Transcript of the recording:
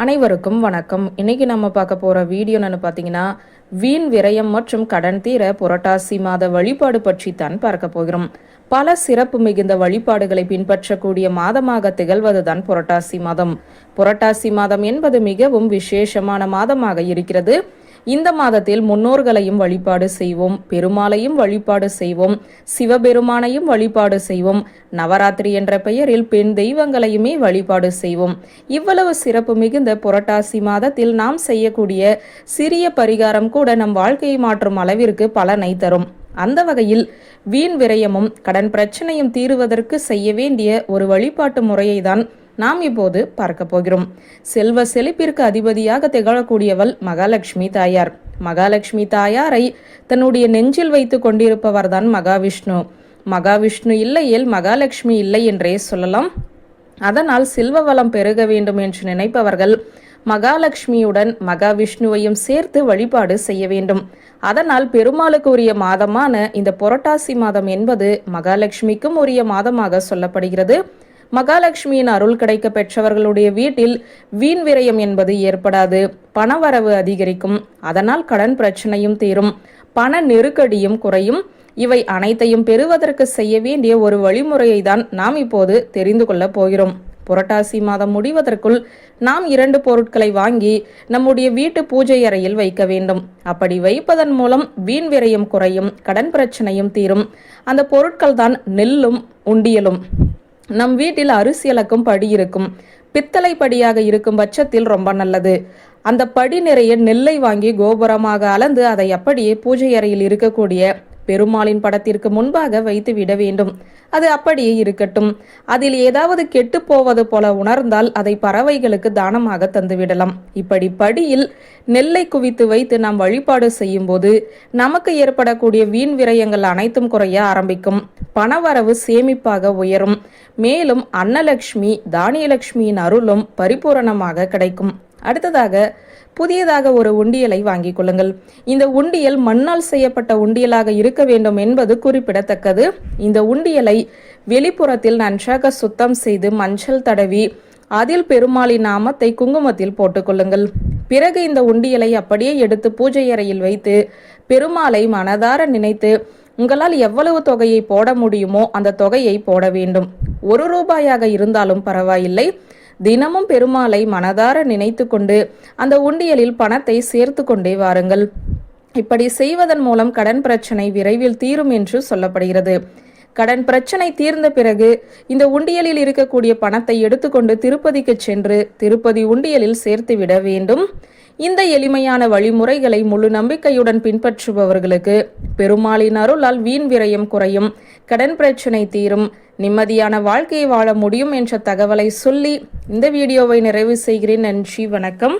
அனைவருக்கும் வணக்கம். இன்னைக்கு நம்ம பார்க்க போகிற வீடியோ என்னன்னு பார்த்தீங்கன்னா வீண் விரயம் மற்றும் கடன் தீர புரட்டாசி மாத வழிபாடு பற்றி தான் பார்க்க போகிறோம். பல சிறப்பு மிகுந்த வழிபாடுகளை பின்பற்றக்கூடிய மாதமாக திகழ்வதுதான் புரட்டாசி மாதம். புரட்டாசி மாதம் என்பது மிகவும் விசேஷமான மாதமாக இருக்கிறது. இந்த மாதத்தில் முன்னோர்களையும் வழிபாடு செய்வோம் பெருமாளையும் வழிபாடு செய்வோம் சிவபெருமானையும் வழிபாடு செய்வோம் நவராத்திரி என்ற பெயரில் பெண் தெய்வங்களையுமே வழிபாடு செய்வோம். இவ்வளவு சிறப்பு மிகுந்த புரட்டாசி மாதத்தில் நாம் செய்யக்கூடிய சிறிய பரிகாரம் கூட நம் வாழ்க்கையை மாற்றும் அளவிற்கு பலனை தரும். அந்த வகையில் வீண் விரயமும் கடன் பிரச்சனையும் தீருவதற்கு செய்ய வேண்டிய ஒரு வழிபாட்டு முறையை தான் நாம் இப்போது பார்க்க போகிறோம். செல்வ செழிப்பிற்கு அதிபதியாக திகழக்கூடியவள் மகாலட்சுமி தாயார். மகாலட்சுமி தாயாரை தன்னுடைய நெஞ்சில் வைத்து கொண்டிருப்பவர்தான் மகாவிஷ்ணு. மகாவிஷ்ணு இல்லையேல் மகாலட்சுமி இல்லை என்றே சொல்லலாம். அதனால் செல்வ வளம் பெருக வேண்டும் என்று நினைப்பவர்கள் மகாலட்சுமியுடன் மகாவிஷ்ணுவையும் சேர்த்து வழிபாடு செய்ய வேண்டும். அதனால் பெருமாளுக்கு உரிய மாதமான இந்த புரட்டாசி மாதம் என்பது மகாலட்சுமிக்கும் உரிய மாதமாக சொல்லப்படுகிறது. மகாலட்சுமியின் அருள் கிடைக்க பெற்றவர்களுடைய வீட்டில் வீண் விரயம் என்பது ஏற்படாது. பணவரவு அதிகரிக்கும். அதனால் கடன் பிரச்சனையும் தீரும். பண நெருக்கடியும் குறையும். இவை அனைத்தையும் பெறுவதற்கு செய்ய வேண்டிய ஒரு வழிமுறையை தான் நாம் இப்போது தெரிந்து கொள்ளப் போகிறோம். புரட்டாசி மாதம் முடிவதற்குள் நாம் இரண்டு பொருட்களை வாங்கி நம்முடைய வீட்டு பூஜை அறையில் வைக்க வேண்டும். அப்படி வைப்பதன் மூலம் வீண் விரயம் குறையும் கடன் பிரச்சனையும் தீரும். அந்த பொருட்கள் தான் நெல்லும் உண்டியலும். நம் வீட்டில் அரிசியலக்கும் படி இருக்கும். பித்தளை படியாக இருக்கும் பட்சத்தில் ரொம்ப நல்லது. அந்த படி நிறைய நெல்லை வாங்கி கோபுரமாக அளந்து அதை அப்படியே பூஜை அறையில் இருக்கக்கூடிய பெருமாளின் படத்திற்கு முன்பாக வைத்து விட வேண்டும். அது அப்படியே இருக்கட்டும். அதில் ஏதாவது கெட்டு போவது போல உணர்ந்தால் அதை பறவைகளுக்கு தானமாக தந்துவிடலாம் இப்படி படியில் நெல்லை குவித்து வைத்து நாம் வழிபாடு செய்யும் போது நமக்கு ஏற்படக்கூடிய வீண் விரயங்கள் அனைத்தும் குறைய ஆரம்பிக்கும். பணவரவு சேமிப்பாக உயரும். மேலும் அன்னலக்ஷ்மி தானியலக்ஷ்மியின் அருளும் பரிபூரணமாக கிடைக்கும். அடுத்ததாக புதியதாக ஒரு உண்டியலை வாங்கிக் கொள்ளுங்கள். இந்த உண்டியல் மண்ணால் செய்யப்பட்ட உண்டியலாக இருக்க வேண்டும் என்பது குறிப்பிடத்தக்கது. இந்த உண்டியலை வெளிப்புறத்தில் நன்றாக சுத்தம் செய்து மஞ்சள் தடவி அதில் பெருமாளின் நாமத்தை குங்குமத்தில் போட்டுக்கொள்ளுங்கள் பிறகு இந்த உண்டியலை அப்படியே எடுத்து பூஜை அறையில் வைத்து பெருமாளை மனதார நினைத்து உங்களால் எவ்வளவு தொகையை போட முடியுமோ அந்த தொகையை போட வேண்டும். ஒரு ரூபாயாக இருந்தாலும் பரவாயில்லை. தினமும் பெருமாளை மனதார நினைத்து கொண்டு அந்த உண்டியலில் பணத்தை சேர்த்து கொண்டே வாருங்கள். இப்படி செய்வதன் மூலம் கடன் பிரச்சனை விரைவில் தீரும் என்று சொல்லப்படுகிறது. கடன் பிரச்சனை தீர்ந்த பிறகு இந்த உண்டியலில் இருக்கக்கூடிய பணத்தை எடுத்துக்கொண்டு திருப்பதிக்கு சென்று திருப்பதி உண்டியலில் சேர்த்து விட வேண்டும். இந்த எளிமையான வழிமுறைகளை முழு நம்பிக்கையுடன் பின்பற்றுபவர்களுக்கு பெருமாளின் அருளால் வீண் விரயம் குறையும் கடன் பிரச்சனை தீரும் நிம்மதியான வாழ்க்கையை வாழ முடியும் என்ற தகவலை சொல்லி இந்த வீடியோவை நிறைவு செய்கிறேன். நன்றி வணக்கம்.